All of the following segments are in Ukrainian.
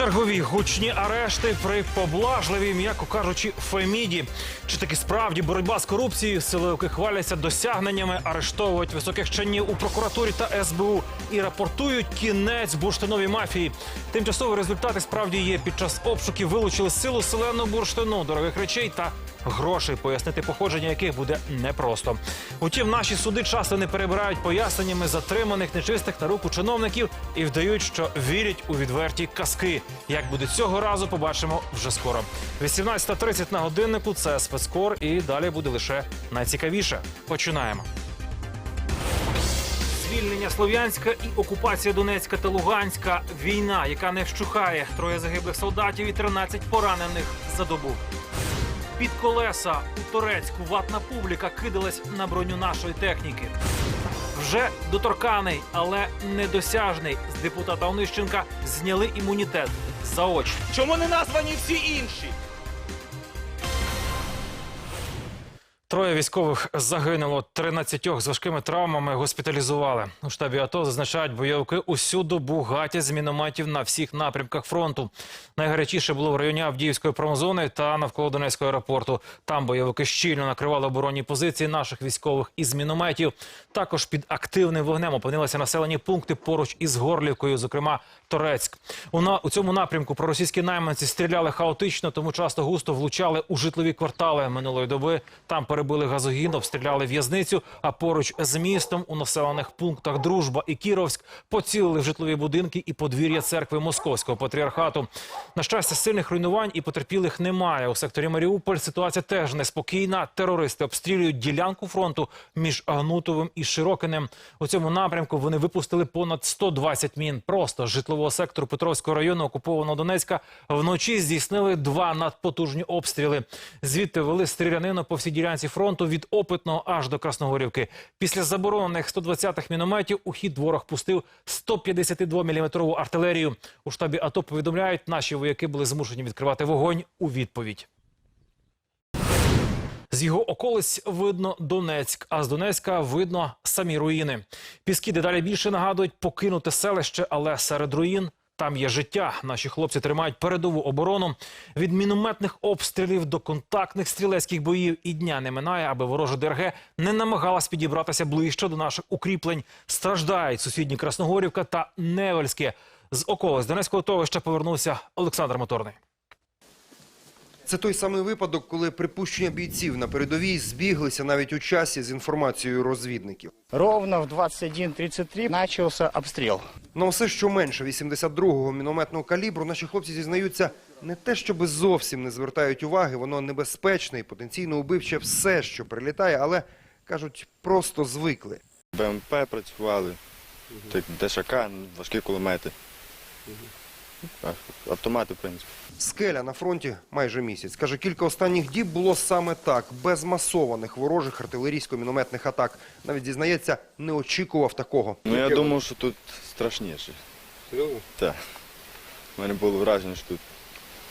Чергові гучні арешти при поблажливій, м'яко кажучи, феміді. Чи таки справді боротьба з корупцією, силовики хваляться досягненнями, арештовують високих чинів у прокуратурі та СБУ і рапортують кінець бурштиновій мафії. Тимчасові результати справді є. Під час обшуків вилучили силу селену бурштину, дорогих речей та грошей, пояснити походження яких буде непросто. Утім, наші суди часто не перебирають поясненнями затриманих нечистих та руку чиновників і вдають, що вірять у відверті казки. Як буде цього разу, побачимо вже скоро. 18.30 на годиннику. Це спецкор, і далі буде лише найцікавіше. Починаємо. Звільнення Слов'янська і окупація Донецька та Луганська. Війна, яка не вщухає. Троє загиблих солдатів і 13 поранених за добу. Під колеса у Торецьку ватна публіка кидалась на броню нашої техніки. Вже доторканий, але недосяжний з депутата Онищенка зняли імунітет заочно. Чому не названі всі інші? Троє військових загинуло, 13 з важкими травмами госпіталізували. У штабі АТО зазначають бойовики усю добу гатять з мінометів на всіх напрямках фронту. Найгарячіше було в районі Авдіївської промзони та навколо Донецького аеропорту. Там бойовики щільно накривали оборонні позиції наших військових із мінометів. Також під активним вогнем опинилися населені пункти поруч із Горлівкою, зокрема Торецьк. У, на, у цьому напрямку проросійські найманці стріляли хаотично, тому часто густо влучали у житлові квартали минулої доби. Там перебили газогін, обстріляли в'язницю. А поруч з містом у населених пунктах Дружба і Кіровськ поцілили в житлові будинки і подвір'я церкви Московського патріархату. На щастя, сильних руйнувань і потерпілих немає. У секторі Маріуполь ситуація теж неспокійна. Терористи обстрілюють ділянку фронту між Гнутовим і Широкинем. У цьому напрямку вони випустили понад 120 мін. Просто з житлового сектору Петровського району окупованого Донецька вночі здійснили два надпотужні обстріли. Звідти вели стрілянину по всій ділянці фронту від Опитного аж до Красногорівки. Після заборонених 120-х мінометів у хід ворог пустив 152 мм артилерію. У штабі АТО повідомляють, наші вояки були змушені відкривати вогонь у відповідь. З його околиць видно Донецьк, а з Донецька видно самі руїни. Піски дедалі більше нагадують покинуте селище, але серед руїн там є життя. Наші хлопці тримають передову оборону. Від мінометних обстрілів до контактних стрілецьких боїв і дня не минає, аби ворожа ДРГ не намагалась підібратися ближче до наших укріплень. Страждають сусідні Красногорівка та Невельське. З околиць Донецького товища повернувся Олександр Моторний. Це той самий випадок, коли припущення бійців на передовій збіглися навіть у часі з інформацією розвідників. Ровно в 21.33 начался обстрел. На все, що менше 82-го мінометного калібру, наші хлопці зізнаються не те, щоби зовсім не звертають уваги, воно небезпечне і потенційно убивче все, що прилітає, але кажуть, просто звикли. БМП працювали, ДШК, важкі кулемети. Автомати, в принципі. Скеля на фронті майже місяць. Каже, кілька останніх діб було саме так, без масованих ворожих артилерійсько-мінометних атак. Навіть зізнається, не очікував такого. Ну я думав, що тут страшніше. Серйозно? Так. У мене було враження, що тут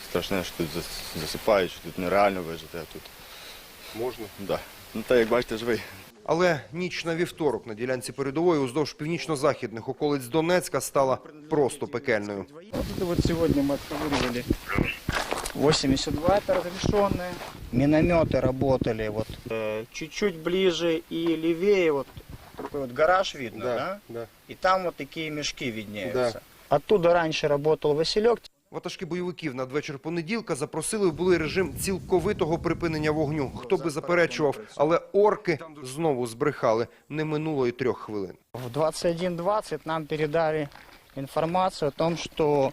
страшне, що тут засипають, що тут нереально вижити, а тут. Можна. Да. Ну так, як бачите, живий. Але ніч на вівторок на ділянці передової уздовж північно-західних околиць Донецька стала просто пекельною. Вот это вот сегодня мы отковыривали 82 это разрешенные. Минометы работали вот э, чуть-чуть ближе и левее вот такой вот гараж видно, да? да. И там вот такие мешки виднеются. Оттуда раньше работал Василек, Ватажки бойовиків надвечір понеділка запросили в були режим цілковитого припинення вогню. Хто би заперечував, але орки знову збрехали. Не минуло і трьох хвилин. В 21.20 нам передали информацию о том, что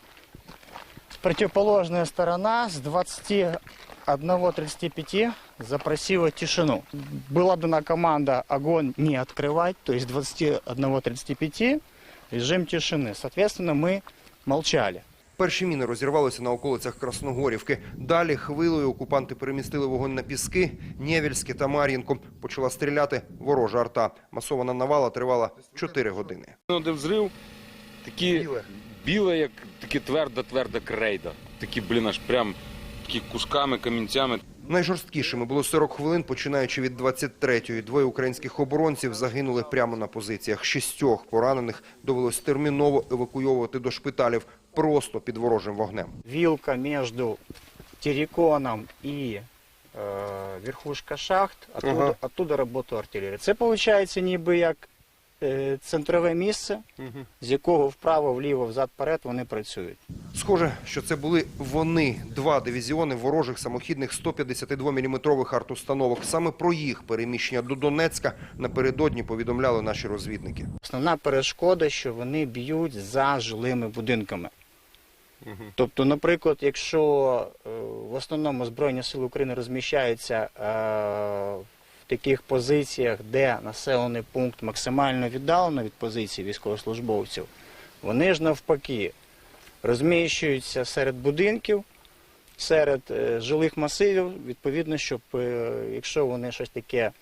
противоположная сторона с 21.35 запросила тишину. Была дана команда огонь не открывать, то есть 21.35 режим тишины. Соответственно, мы молчали. Перші міни розірвалися на околицях Красногорівки. Далі хвилею окупанти перемістили вогонь на піски, Нєвільське та Мар'їнко. Почала стріляти ворожа арта. Масована навала тривала 4 години. Де взрив, такі біле, як такі тверда, тверда крейда. Такі, блін, аж прям такі кусками, камінцями. Найжорсткішими було 40 хвилин, починаючи від 23-ї. Двоє українських оборонців загинули прямо на позиціях. Шістьох поранених довелось терміново евакуйовувати до шпиталів просто під ворожим вогнем. Вилка между терриконом и э, верхушка шахт, оттуда, Ага. оттуда работала артилерія. Це виходить ніби як е, центрове місце, з якого вправо, вліво, взад, вперед вони працюють. Схоже, що це були вони, два дивізіони ворожих самохідних 152-мм артустановок. Саме про їх переміщення до Донецька напередодні повідомляли наші розвідники. Основна перешкода, що вони б'ють за жилими будинками. Тобто, наприклад, якщо е, в основному Збройні Сили України розміщаються е, в таких позиціях, де населений пункт максимально віддалено від позицій військовослужбовців, вони ж навпаки розміщуються серед будинків, серед е, жилих масивів, відповідно, щоб якщо вони щось таке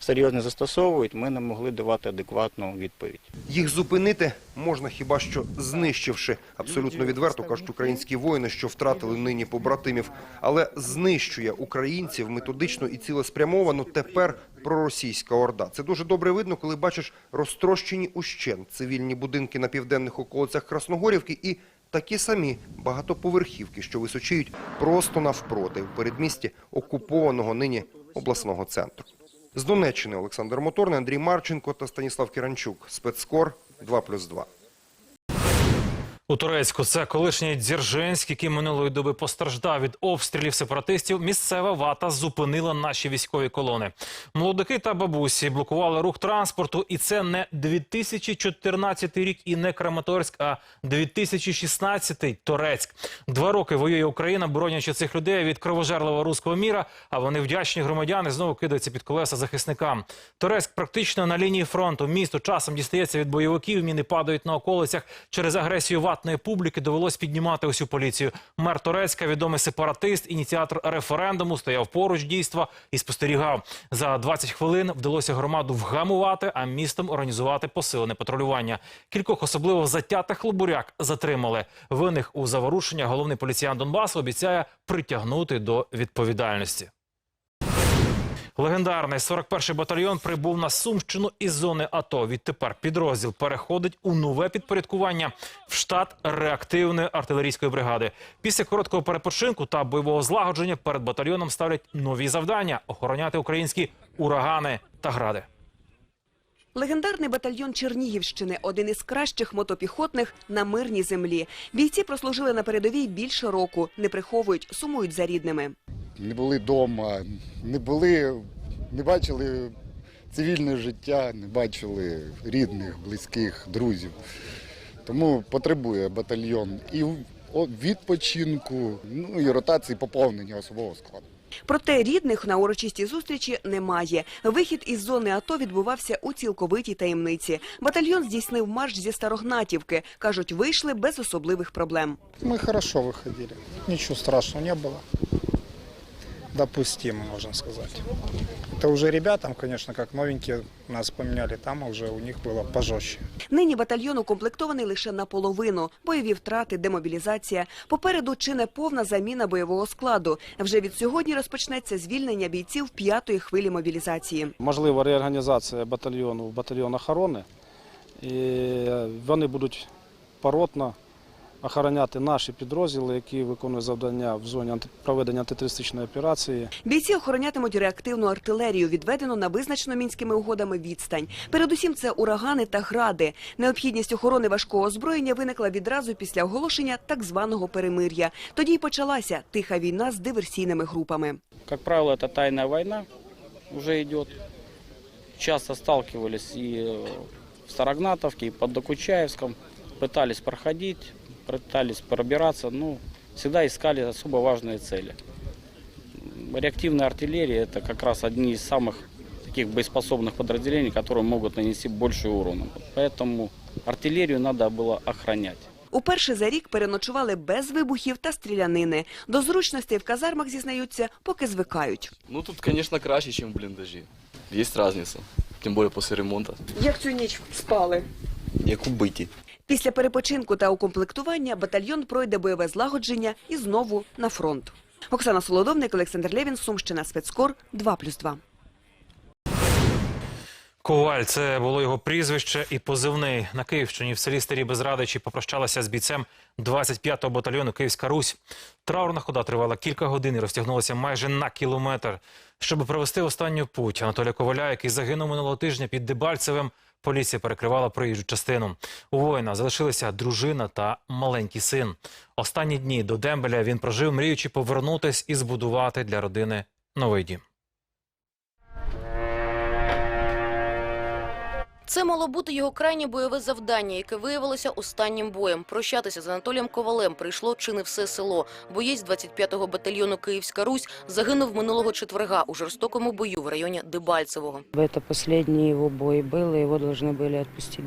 серйозне застосовують, ми не могли давати адекватну відповідь. Їх зупинити можна хіба що знищивши. Абсолютно відверто кажуть українські воїни, що втратили нині побратимів. Але знищує українців методично і цілеспрямовано тепер проросійська орда. Це дуже добре видно, коли бачиш розтрощені ущент цивільні будинки на південних околицях Красногорівки і такі самі багатоповерхівки, що височіють просто навпроти в передмісті окупованого нині обласного центру. З Донеччини Олександр Моторний, Андрій Марченко та Станіслав Кіранчук. Спецкор 2+,2. У Турецьку це колишній Дзержинськ, який минулої доби постраждав від обстрілів сепаратистів. Місцева вата зупинила наші військові колони. Молодики та бабусі блокували рух транспорту, і це не 2014 рік і не Краматорськ, а 2016 Торецьк. Два роки воює Україна, боронячи цих людей від кровожерливого руського міра. А вони вдячні громадяни знову кидаються під колеса захисникам. Торецьк практично на лінії фронту. Місто часом дістається від бойовиків. Міни падають на околицях через агресію ватної публіки. Довелось піднімати усю поліцію. Мер Торецька, відомий сепаратист, ініціатор референдуму, стояв поруч дійства і спостерігав. За 20 хвилин вдалося громаду вгамувати, а містом організувати посилене патрулювання. Кількох особливо затятих лобуряк затримали. Винних у заворушення головний поліціян Донбасу обіцяє притягнути до відповідальності. Легендарний 41-й батальйон прибув на Сумщину із зони АТО. Відтепер підрозділ переходить у нове підпорядкування в штат реактивної артилерійської бригади. Після короткого перепочинку та бойового злагодження перед батальйоном ставлять нові завдання охороняти українські урагани та гради. Легендарний батальйон Чернігівщини – один із кращих мотопіхотних на мирній землі. Бійці прослужили на передовій більше року, не приховують, сумують за рідними не були вдома, не були, не бачили цивільне життя, не бачили рідних, близьких, друзів. Тому потребує батальйон і о- відпочинку, ну і ротації поповнення особового складу. Проте рідних на урочистій зустрічі немає. Вихід із зони АТО відбувався у цілковитій таємниці. Батальйон здійснив марш зі Старогнатівки. Кажуть, вийшли без особливих проблем. Мы хорошо выходили. Ничего страшного не было. Допустимо, можно сказать. Это уже ребятам, конечно, как новенькие нас поменяли там, а уже у них было пожестче. Нині батальйон укомплектований лише наполовину. Бойові втрати, демобілізація. Попереду чи не повна заміна бойового складу. Вже від сьогодні розпочнеться звільнення бійців п'ятої хвилі мобілізації. можлива реорганізація батальйону в батальйон охорони. І вони будуть поротно охороняти наші підрозділи, які виконують завдання в зоні анти- проведення антитерористичної операції. Бійці охоронятимуть реактивну артилерію, відведену на визначену мінськими угодами відстань. Передусім, це урагани та гради. Необхідність охорони важкого озброєння виникла відразу після оголошення так званого перемир'я. Тоді й почалася тиха війна з диверсійними групами. Как правило, это тайная война уже идет. Часто сталкивались и э, в Старогнатовке, и под Докучаевском. Пытались проходить, пытались пробираться, но всегда искали особо важные цели. М, Реактивная артиллерия – это как раз одни из самых таких боеспособных подразделений, которые могут нанести больший урон. Поэтому артиллерию надо было охранять. Уперше за рік переночували без вибухів та стрілянини. До зручностей в казармах зізнаються, поки звикають. Ну тут, конечно, краще, чем в блиндажі. Есть разница. Тем более после ремонта. Як цю ніч спали? Як убиті. Після перепочинку та укомплектування батальйон пройде бойове злагодження і знову на фронт. Оксана Солодовник, Олександр Лєвін, Сумщина, спецкор 2+,2. Коваль це було його прізвище і позивний на Київщині в селі Старі Безрадичі попрощалася з бійцем 25-го батальйону Київська Русь. Траурна хода тривала кілька годин і розтягнулася майже на кілометр. Щоб провести останню путь Анатолія Коваля, який загинув минулого тижня під Дебальцевим, поліція перекривала проїжджу частину. У воїна залишилися дружина та маленький син. Останні дні до Дембеля він прожив, мріючи повернутись і збудувати для родини новий дім. Це мало бути його крайнє бойове завдання, яке виявилося останнім боєм. Прощатися з Анатолієм Ковалем прийшло чи не все село. Боєць 25-го батальйону Київська Русь загинув минулого четверга у жорстокому бою в районі Дебальцевого. Это последний его бой был, и его должны были отпустить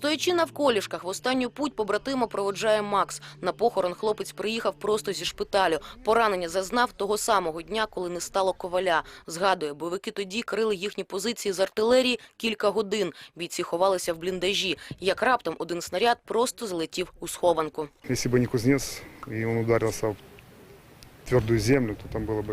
Стоячи на вколішках, в останню путь побратима проводжає Макс. На похорон хлопець приїхав просто зі шпиталю. Поранення зазнав того самого дня, коли не стало коваля. Згадує, бойовики тоді крили їхні позиції з артилерії кілька годин. Бійці ховалися в бліндажі. Як раптом один снаряд просто залетів у схованку. Якщо б не кузнець і він ударився в тверду землю, то там було б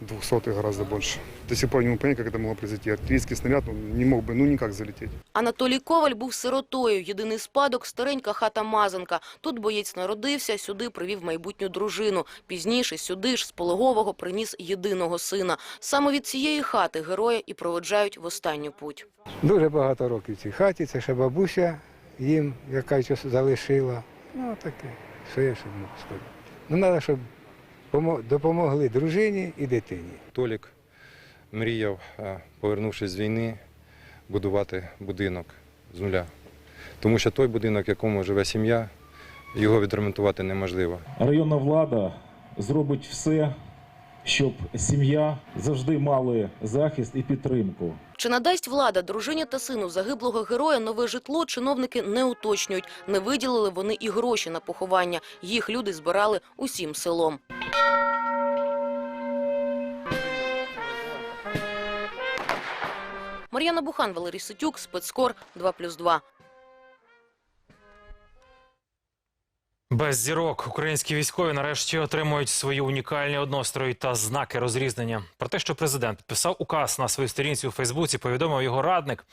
200 и гораздо больше. До сих пор не понимаю, как это могло произойти. Артиллерийский снаряд ну, не мог бы ну никак залететь. Анатолій Коваль був сиротою. Єдиний спадок старенька хата Мазанка. Тут боєць народився, сюди привів майбутню дружину. Пізніше сюди ж з пологового приніс єдиного сина. Саме від цієї хати героя і проведжають в останню путь. Дуже багато років в цій хаті. Це ще бабуся їм, яка щось залишила. Ну таке, що я ще можу сказати. Ну треба, щоб допомогли дружині і дитині. Толік мріяв, е, повернувшись з війни, будувати будинок з нуля. Тому що той будинок, в якому живе сім'я, його відремонтувати неможливо. Районна влада зробить все, щоб сім'я завжди мали захист і підтримку. Чи надасть влада дружині та сину загиблого героя нове житло, чиновники не уточнюють. Не виділили вони і гроші на поховання. Їх люди збирали усім селом. Мар'яна Бухан, Валерій Ситюк, спецкор 2+,2. Без зірок українські військові нарешті отримують свої унікальні однострої та знаки розрізнення. Про те, що президент підписав указ на своїй сторінці у Фейсбуці, повідомив його радник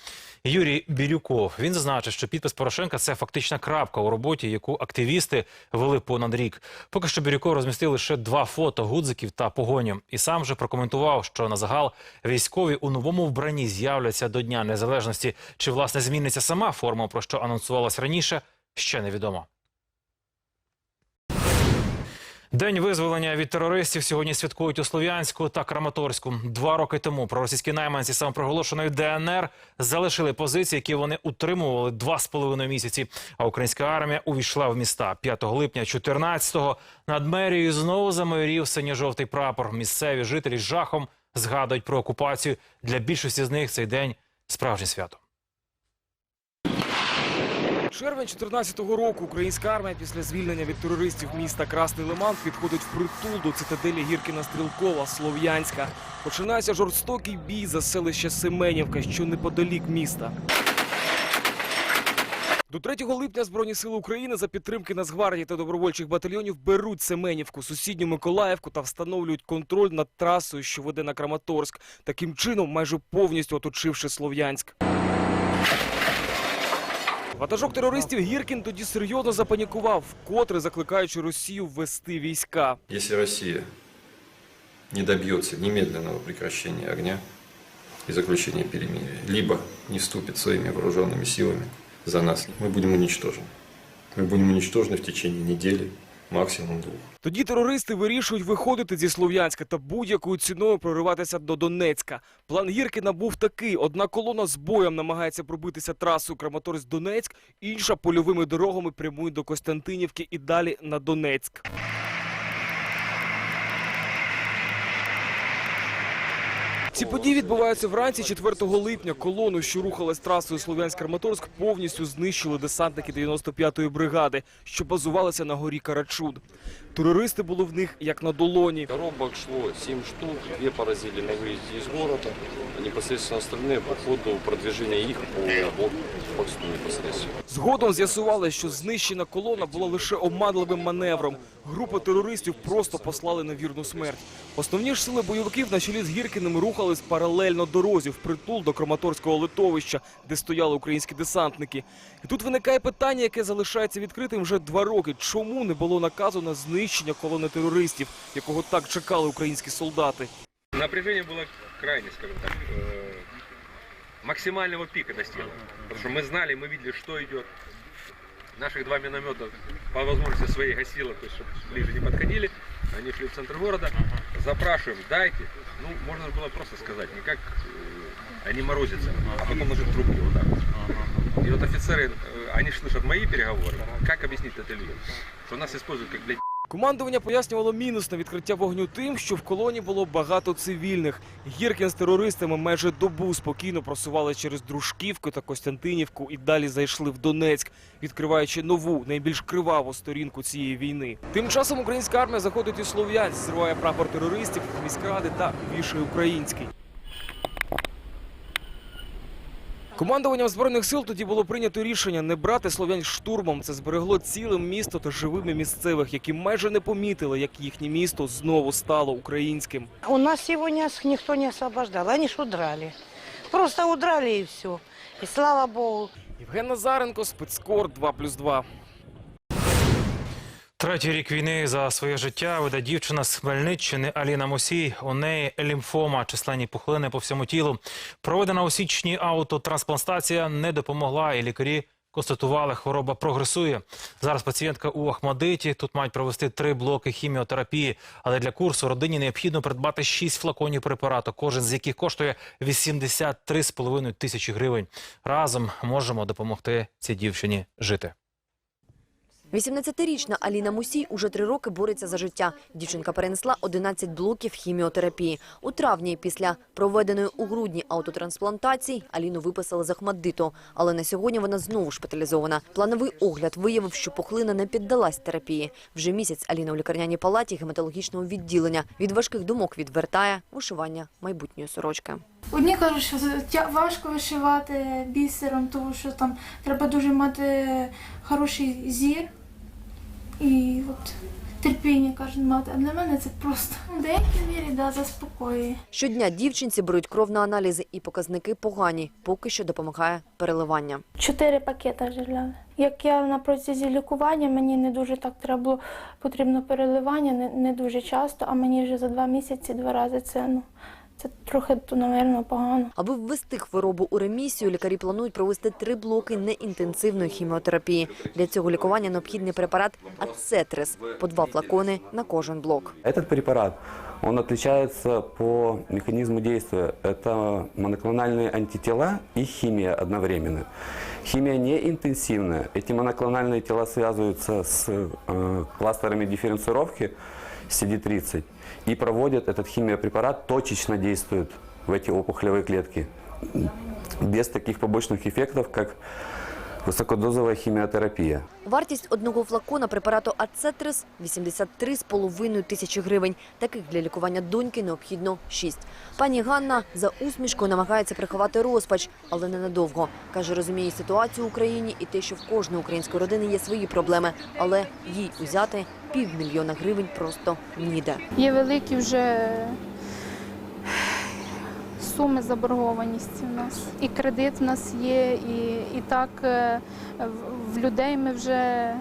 Юрій Бірюков. Він зазначив, що підпис Порошенка це фактична крапка у роботі, яку активісти вели понад рік. Поки що Бірюков розмістив лише два фото гудзиків та погоню. І сам же прокоментував, що на загал військові у новому вбранні з'являться до Дня Незалежності. Чи власне зміниться сама форма, про що анонсувалось раніше, ще невідомо. День визволення від терористів сьогодні святкують у Слов'янську та Краматорську. Два роки тому проросійські найманці самопроголошеної ДНР залишили позиції, які вони утримували два з половиною місяці. А українська армія увійшла в міста 5 липня 14-го. Над мерією знову замайорів синьо-жовтий прапор. Місцеві жителі з жахом згадують про окупацію. Для більшості з них цей день справжнє свято. Червень 14-го року українська армія після звільнення від терористів міста Красний Лиман підходить в притул до цитаделі Гіркіна Стрілкова, Слов'янська. Починається жорстокий бій за селище Семенівка, що неподалік міста. До 3 липня Збройні сили України за підтримки Нацгвардії та добровольчих батальйонів беруть Семенівку, сусідню Миколаївку та встановлюють контроль над трасою, що веде на Краматорськ. Таким чином, майже повністю оточивши Слов'янськ. Ватажок терористів Гіркін тоді серйозно запанікував, вкотре закликаючи Росію ввести війська. Если Россия не добьется немедленного прекращения огня и заключения перемирия, либо не вступит своими вооруженными силами за нас, мы будем уничтожены. Мы будем уничтожены в течение недели, максимум двох. Тоді терористи вирішують виходити зі Слов'янська та будь-якою ціною прориватися до Донецька. План Гіркіна був такий: одна колона з боєм намагається пробитися трасою Краматорськ-Донецьк, інша польовими дорогами прямує до Костянтинівки і далі на Донецьк. Ці події відбуваються вранці 4 липня. Колону, що рухалась трасою Слов'янськ-Краматорськ, повністю знищили десантники 95-ї бригади, що базувалися на горі Карачун. Терористи були в них як на долоні. Коробок шло 7 штук, две поразили на выезде из города, а непосредственно остальные по ходу продвижения их по блокпосту непосредственно. Згодом з'ясували, що знищена колона була лише обманливим маневром. Групу терористів просто послали на вірну смерть. Основні ж сили бойовиків на чолі з Гіркіним рухались паралельно дорозі впритул до Краматорського литовища, де стояли українські десантники. І тут виникає питання, яке залишається відкритим вже два роки. Чому не було наказу на знищення колони терористів, якого так чекали українські солдати? Напряжение было крайне, скажем так, э, максимального пика достигло. Потому что мы знали, мы видели, что идет. Наших два миномета по возможности своей гасило, то есть, чтобы ближе не подходили. Они шли в центр города. Запрашиваем, дайте. Ну, можно было просто сказать, не как э, они морозятся, а потом ложить трубки вот так вот. И вот офицеры, э, они ж слышат мои переговоры. Как объяснить это людям? Что нас используют как, блядь, Командування пояснювало мінус на відкриття вогню тим, що в колоні було багато цивільних. Гіркін з терористами майже добу спокійно просували через Дружківку та Костянтинівку і далі зайшли в Донецьк, відкриваючи нову, найбільш криваву сторінку цієї війни. Тим часом українська армія заходить у Слов'янськ, зриває прапор терористів, міськради та вішає український. Командуванням збройних сил тоді було прийнято рішення не брати слов'ян штурмом. Це зберегло ціле місто та живими місцевих, які майже не помітили, як їхнє місто знову стало українським. У нас сьогодні ніхто не освобождав, вони ж удрали. Просто удрали і все. І слава богу. Євген Назаренко, спецкор 2+,2. Третій рік війни за своє життя веде дівчина з Хмельниччини Аліна Мусій. У неї лімфома, численні пухлини по всьому тілу. Проведена у січні аутотрансплантація не допомогла, і лікарі констатували, хвороба прогресує. Зараз пацієнтка у Ахмадиті. Тут мають провести три блоки хіміотерапії. Але для курсу родині необхідно придбати шість флаконів препарату, кожен з яких коштує 83,5 тисячі гривень. Разом можемо допомогти цій дівчині жити. 18-річна Аліна Мусій уже три роки бореться за життя. Дівчинка перенесла 11 блоків хіміотерапії. У травні після проведеної у грудні аутотрансплантації Аліну виписали з Ахмаддиту. Але на сьогодні вона знову шпиталізована. Плановий огляд виявив, що пухлина не піддалась терапії. Вже місяць Аліна у лікарняній палаті гематологічного відділення. Від важких думок відвертає вишивання майбутньої сорочки. Одні кажуть, що важко вишивати бісером, тому що там треба дуже мати хороший зір і от терпіння кажуть мати. А для мене це просто в деякій мірі да, заспокоює. Щодня дівчинці беруть кров на аналізи і показники погані. Поки що допомагає переливання. Чотири пакети вже. Як я на протязі лікування, мені не дуже так треба було потрібно переливання, не, не дуже часто, а мені вже за два місяці два рази це ну це трохи то, напевно, погано. Аби ввести хворобу у ремісію, лікарі планують провести три блоки неінтенсивної хіміотерапії. Для цього лікування необхідний препарат Ацетрис по два флакони на кожен блок. Этот препарат, он отличается по механизму действия. Это моноклональные антитела и химия одновременно. Химия не интенсивная. Эти моноклональные тела связываются с э, кластерами дифференцировки CD30 и проводят этот химиопрепарат, точечно действует в эти опухолевые клетки без таких побочных эффектов, как высокодозовая химиотерапия. Вартість одного флакона препарату Ацетрис – 83,5 тисячі гривень. Таких для лікування доньки необхідно 6. Пані Ганна за усмішкою намагається приховати розпач, але ненадовго. Каже, розуміє ситуацію в Україні і те, що в кожної української родини є свої проблеми, але їй узяти півмільйона гривень просто ніде. Є великі вже суми заборгованості у нас. І кредит у нас є, і, і так е, в- в людей ми вже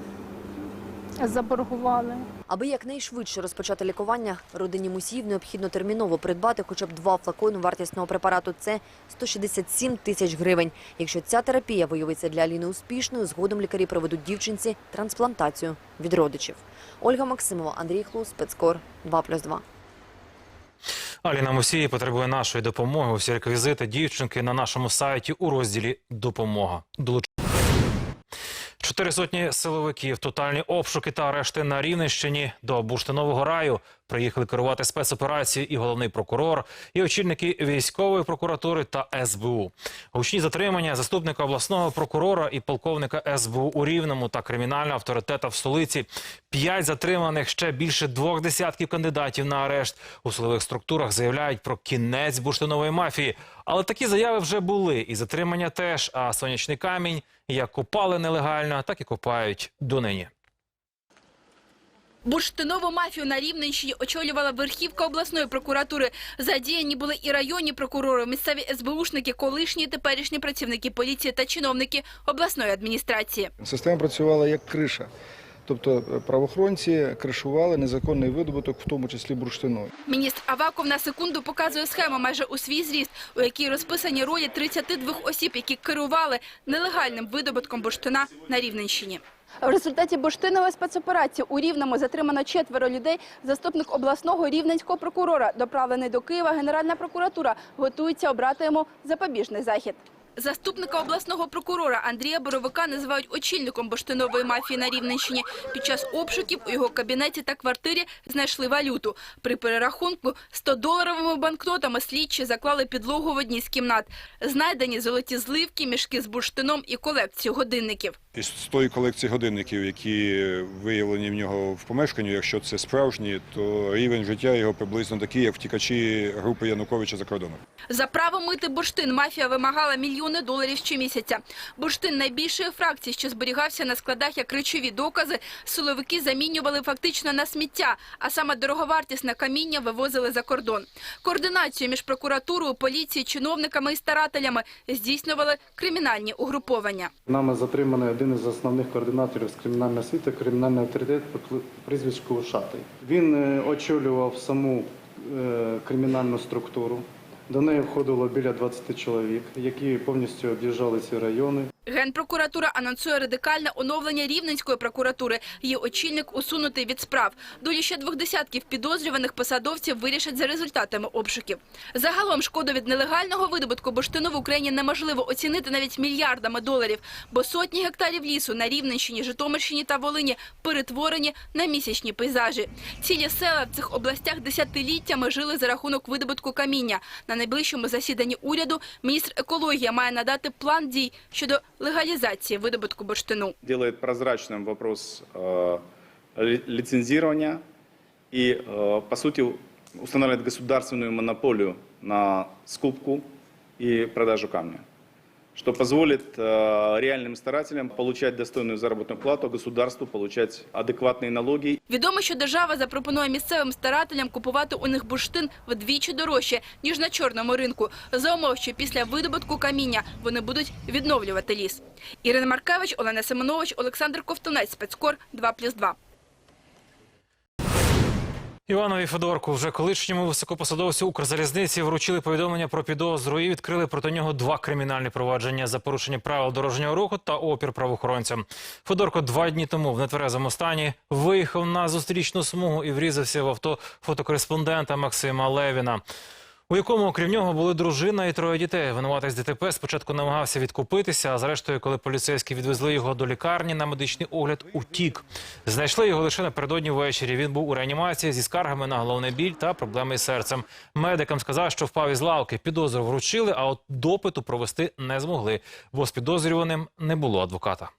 заборгували. Аби якнайшвидше розпочати лікування, родині Мусіїв необхідно терміново придбати хоча б два флакони вартісного препарату. Це 167 тисяч гривень. Якщо ця терапія виявиться для Аліни успішною, згодом лікарі проведуть дівчинці трансплантацію від родичів. Ольга Максимова, Андрій Хлус, спецкор 2+,2. Аліна Мусії потребує нашої допомоги. Усі реквізити дівчинки на нашому сайті у розділі Допомога. Чотири сотні силовиків, тотальні обшуки та арешти на Рівненщині до бурштинового раю Приїхали керувати спецоперацією і головний прокурор, і очільники військової прокуратури та СБУ. Гучні затримання заступника обласного прокурора і полковника СБУ у Рівному та кримінального авторитета в столиці. П'ять затриманих ще більше двох десятків кандидатів на арешт. У силових структурах заявляють про кінець бурштинової мафії. Але такі заяви вже були, і затримання теж. А сонячний камінь як копали нелегально, так і копають донині. Бурштинову мафію на Рівненщині очолювала верхівка обласної прокуратури. Задіяні були і районні прокурори, місцеві СБУшники, колишні і теперішні працівники поліції та чиновники обласної адміністрації. Система працювала як криша. Тобто правоохоронці кришували незаконний видобуток, в тому числі бурштину. Міністр Аваков на секунду показує схему майже у свій зріст, у якій розписані ролі 32 осіб, які керували нелегальним видобутком бурштина на Рівненщині. В результаті бурштинової спецоперації у Рівному затримано четверо людей. Заступник обласного рівненського прокурора, доправлений до Києва, Генеральна прокуратура готується обрати йому запобіжний захід. Заступника обласного прокурора Андрія Боровика називають очільником бурштинової мафії на Рівненщині. Під час обшуків у його кабінеті та квартирі знайшли валюту. При перерахунку 100-доларовими банкнотами слідчі заклали підлогу в одній з кімнат. Знайдені золоті зливки, мішки з бурштином і колекцію годинників. Із тої колекції годинників, які виявлені в нього в помешканні, якщо це справжні, то рівень життя його приблизно такий, як втікачі групи Януковича за кордоном. За право мити бурштин мафія вимагала мільйони доларів щомісяця. Бурштин найбільшої фракції, що зберігався на складах як речові докази, силовики замінювали фактично на сміття, а саме дороговартісне каміння вивозили за кордон. Координацію між прокуратурою, поліцією, чиновниками і старателями здійснювали кримінальні угруповання. Нами затриманий один із основних координаторів з кримінального світу, кримінальний авторитет по прізвищу. Він е, очолював саму е, кримінальну структуру. До неї входило біля 20 чоловік, які повністю об'їжджали ці райони. Генпрокуратура анонсує радикальне оновлення Рівненської прокуратури. Її очільник усунутий від справ. Долі ще двох десятків підозрюваних посадовців вирішать за результатами обшуків. Загалом шкоду від нелегального видобутку бурштину в Україні неможливо оцінити навіть мільярдами доларів, бо сотні гектарів лісу на Рівненщині, Житомирщині та Волині перетворені на місячні пейзажі. Цілі села в цих областях десятиліттями жили за рахунок видобутку каміння. На найближчому засіданні уряду міністр екології має надати план дій щодо легалізації видобутку бурштину. делает прозрачным вопрос э, ли- лицензирования и, э, по сути, устанавливает государственную монополию на скупку и продажу камня, что позволит э, реальным старателям получать достойную заработную плату, а государству получать адекватные налоги Відомо, що держава запропонує місцевим старателям купувати у них бурштин вдвічі дорожче, ніж на чорному ринку, за умов, що після видобутку каміння вони будуть відновлювати ліс. Ірина Маркевич, Олена Семенович, Олександр Ковтунець, Спецкор 2+,2. Іванові Федорку, вже колишньому високопосадовцю Укрзалізниці, вручили повідомлення про підозру і відкрили проти нього два кримінальні провадження за порушення правил дорожнього руху та опір правоохоронцям. Федорко два дні тому в нетверезому стані виїхав на зустрічну смугу і врізався в авто фотокореспондента Максима Левіна. У якому, окрім нього, були дружина і троє дітей. Винуватець ДТП спочатку намагався відкупитися, а зрештою, коли поліцейські відвезли його до лікарні на медичний огляд, утік. Знайшли його лише напередодні ввечері. Він був у реанімації зі скаргами на головний біль та проблеми із серцем. Медикам сказав, що впав із лавки. Підозру вручили, а от допиту провести не змогли, бо з підозрюваним не було адвоката.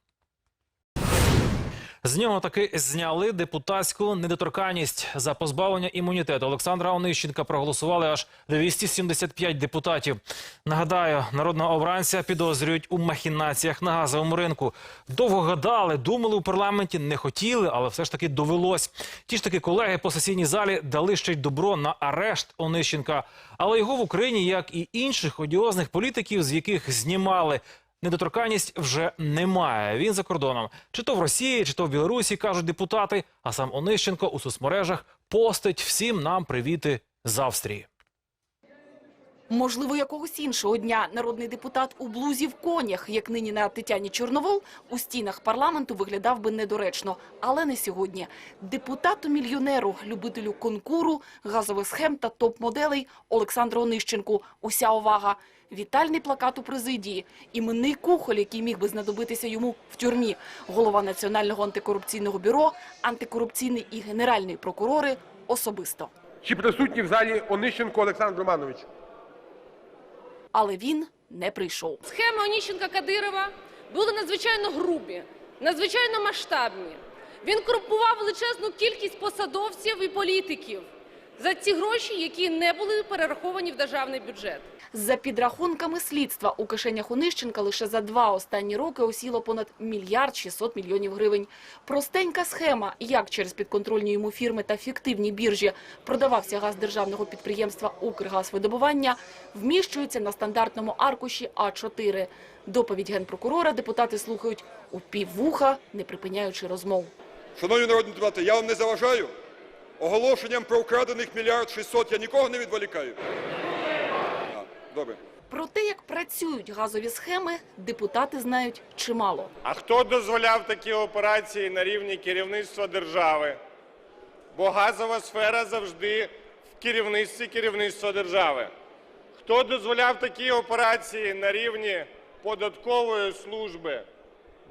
З нього таки зняли депутатську недоторканність за позбавлення імунітету. Олександра Онищенка проголосували аж 275 депутатів. Нагадаю, народного обранця підозрюють у махінаціях на газовому ринку. Довго гадали, думали у парламенті, не хотіли, але все ж таки довелось. Ті ж таки колеги по сесійній залі дали ще й добро на арешт Онищенка. Але його в Україні, як і інших одіозних політиків, з яких знімали Недоторканність вже немає. Він за кордоном. Чи то в Росії, чи то в Білорусі, кажуть депутати. А сам Онищенко у соцмережах постить всім нам привіти з Австрії. Можливо, якогось іншого дня народний депутат у блузі в конях, як нині на Тетяні Чорновол, у стінах парламенту виглядав би недоречно. Але не сьогодні. Депутату-мільйонеру, любителю конкуру, газових схем та топ-моделей Олександру Онищенку. Уся увага. Вітальний плакат у президії. Іменний кухоль, який міг би знадобитися йому в тюрмі. Голова Національного антикорупційного бюро, антикорупційний і генеральний прокурори особисто. Чи присутній в залі Онищенко Олександр Романович? Але він не прийшов. Схеми Оніщенка-Кадирова були надзвичайно грубі, надзвичайно масштабні. Він корумпував величезну кількість посадовців і політиків за ці гроші, які не були перераховані в державний бюджет. За підрахунками слідства, у кишенях Онищенка лише за два останні роки осіло понад мільярд 600 мільйонів гривень. Простенька схема, як через підконтрольні йому фірми та фіктивні біржі продавався газ державного підприємства «Укргазвидобування», вміщується на стандартному аркуші А4. Доповідь генпрокурора депутати слухають у піввуха, не припиняючи розмов. Шановні народні депутати, я вам не заважаю. Оголошенням про вкрадених мільярд 600 я нікого не відволікаю. А, Добре. Про те, як працюють газові схеми, депутати знають чимало. А хто дозволяв такі операції на рівні керівництва держави? Бо газова сфера завжди в керівництві керівництва держави. Хто дозволяв такі операції на рівні податкової служби?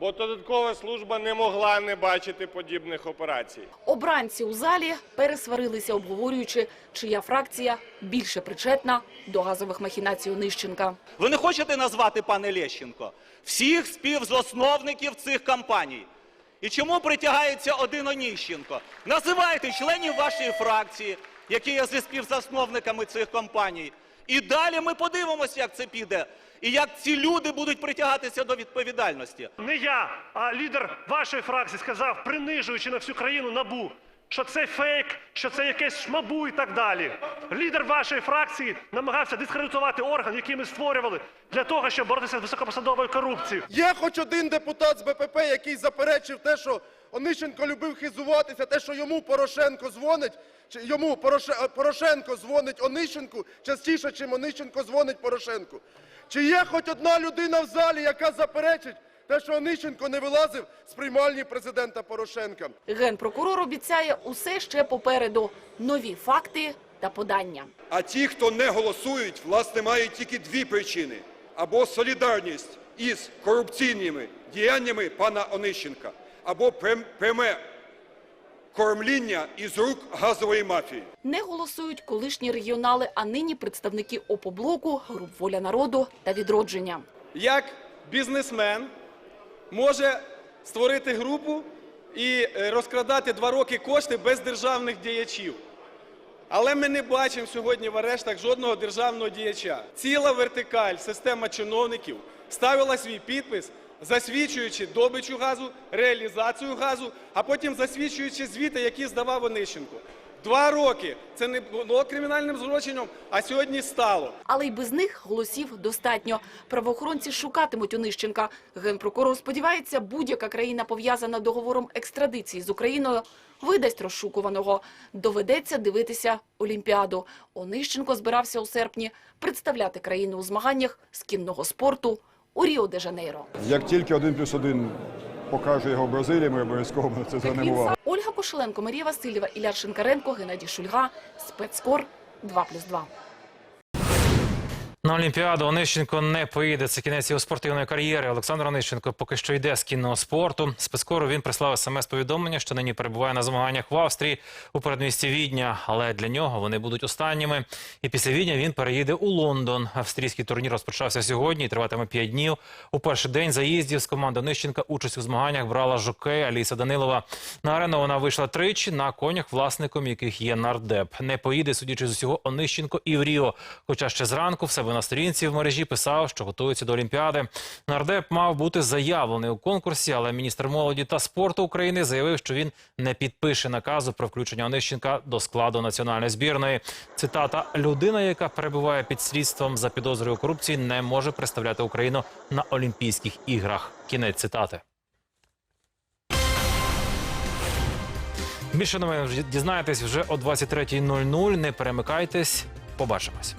Бо додаткова служба не могла не бачити подібних операцій. Обранці у залі пересварилися, обговорюючи, чия фракція більше причетна до газових махінацій Онищенка. Ви не хочете назвати, пане Лещенко, всіх співзасновників цих кампаній? І чому притягається один Оніщенко? Називайте членів вашої фракції, які є зі співзасновниками цих кампаній. І далі ми подивимося, як це піде, і як ці люди будуть притягатися до відповідальності. Не я, а лідер вашої фракції сказав, принижуючи на всю країну набу, що це фейк, що це якесь шмабу і так далі. Лідер вашої фракції намагався дискредитувати орган, який ми створювали для того, щоб боротися з високопосадовою корупцією. Є хоч один депутат з БПП, який заперечив те, що Онищенко любив хизуватися, те, що йому Порошенко дзвонить, чи йому Пороше- Порошенко дзвонить Онищенку частіше, чим Онищенко дзвонить Порошенку. Чи є хоч одна людина в залі, яка заперечить те, що Онищенко не вилазив з приймальні президента Порошенка? Генпрокурор обіцяє усе ще попереду нові факти та подання. А ті, хто не голосують, власне, мають тільки дві причини: або солідарність із корупційними діяннями пана Онищенка, або прям- пряме кормління із рук газової мафії. Не голосують колишні регіонали, а нині представники ОПОБЛОКу, груп «Воля народу» та «Відродження». Як бізнесмен може створити групу і е, розкрадати два роки кошти без державних діячів? Але ми не бачимо сьогодні в арештах жодного державного діяча. Ціла вертикаль, система чиновників ставила свій підпис, засвідчуючи добичу газу, реалізацію газу, а потім засвідчуючи звіти, які здавав Онищенко. Два роки це не було кримінальним злочином, а сьогодні стало. Але й без них голосів достатньо. Правоохоронці шукатимуть Онищенка. Генпрокурор сподівається, будь-яка країна, пов'язана договором екстрадиції з Україною, видасть розшукуваного. Доведеться дивитися Олімпіаду. Онищенко збирався у серпні представляти країну у змаганнях з кінного спорту у Ріо-де-Жанейро. Як тільки один плюс один покаже його в Бразилії, ми обов'язково на це звернемо увагу. Ольга Кошеленко, Марія Васильєва, Ілля Шинкаренко, Геннадій Шульга. Спецкор 2+,2. На Олімпіаду Онищенко не поїде. Це кінець його спортивної кар'єри. Олександр Онищенко поки що йде з кінного спорту. Спецкору він прислав смс-повідомлення, що нині перебуває на змаганнях в Австрії у передмісті Відня. Але для нього вони будуть останніми. І після Відня він переїде у Лондон. Австрійський турнір розпочався сьогодні і триватиме п'ять днів. У перший день заїздів з команди Онищенка участь у змаганнях брала жокей Аліса Данилова. На арену вона вийшла тричі на конях, власником яких є нардеп. Не поїде, судячи з усього, Онищенко і в Ріо. Хоча ще зранку в себе на сторінці в мережі писав, що готується до Олімпіади. Нардеп мав бути заявлений у конкурсі, але міністр молоді та спорту України заявив, що він не підпише наказу про включення Онищенка до складу національної збірної. Цитата: людина, яка перебуває під слідством за підозрою корупції, не може представляти Україну на Олімпійських іграх. Кінець цитати. Більше новин дізнаєтесь вже о 23.00. Не перемикайтесь. Побачимось.